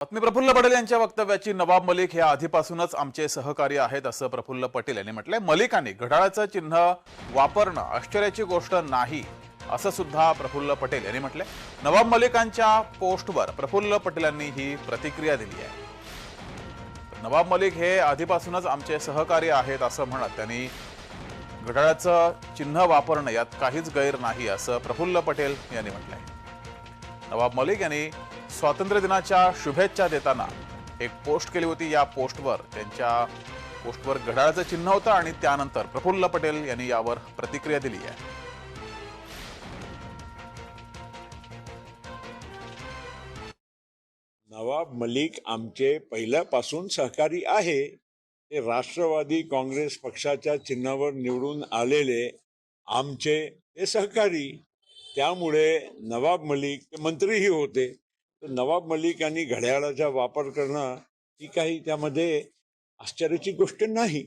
पत्नी प्रफुल्ल पटेल यांच्या वक्तव्याची नवाब मलिक हे आधीपासूनच आमचे सहकारी आहेत असं प्रफुल्ल पटेल यांनी म्हटलंय. मलिकांनी घड्याळाचं चिन्ह वापरणं आश्चर्याची गोष्ट नाही असं सुद्धा प्रफुल्ल पटेल यांनी म्हटलंय. नवाब मलिकांच्या पोस्टवर प्रफुल्ल पटेलांनी ही प्रतिक्रिया दिली आहे. नवाब मलिक हे आधीपासूनच आमचे सहकारी आहेत असं म्हणत त्यांनी घड्याळाचं चिन्ह वापरणं यात काहीच गैर नाही असं प्रफुल्ल पटेल यांनी म्हटलंय. नवाब मलिक यांनी स्वातंत्र्य दिनाच्या शुभेच्छा देताना एक पोस्ट केली होती. या पोस्टवर त्यांच्या पोस्टवर घड्याळाचं चिन्ह होतं आणि त्यानंतर प्रफुल्ल पटेल यांनी यावर प्रतिक्रिया दिली आहे. नवाब मलिक आमचे पहिल्यापासून सहकारी आहे. ते राष्ट्रवादी काँग्रेस पक्षाच्या चिन्हावर निवडून आलेले आमचे ते सहकारी. त्यामुळे नवाब मलिक ते मंत्रीही होते. नवाब मलिक यांनी घड्याळाचा वापर करणं ही काही त्यामध्ये आश्चर्याची गोष्ट नाही.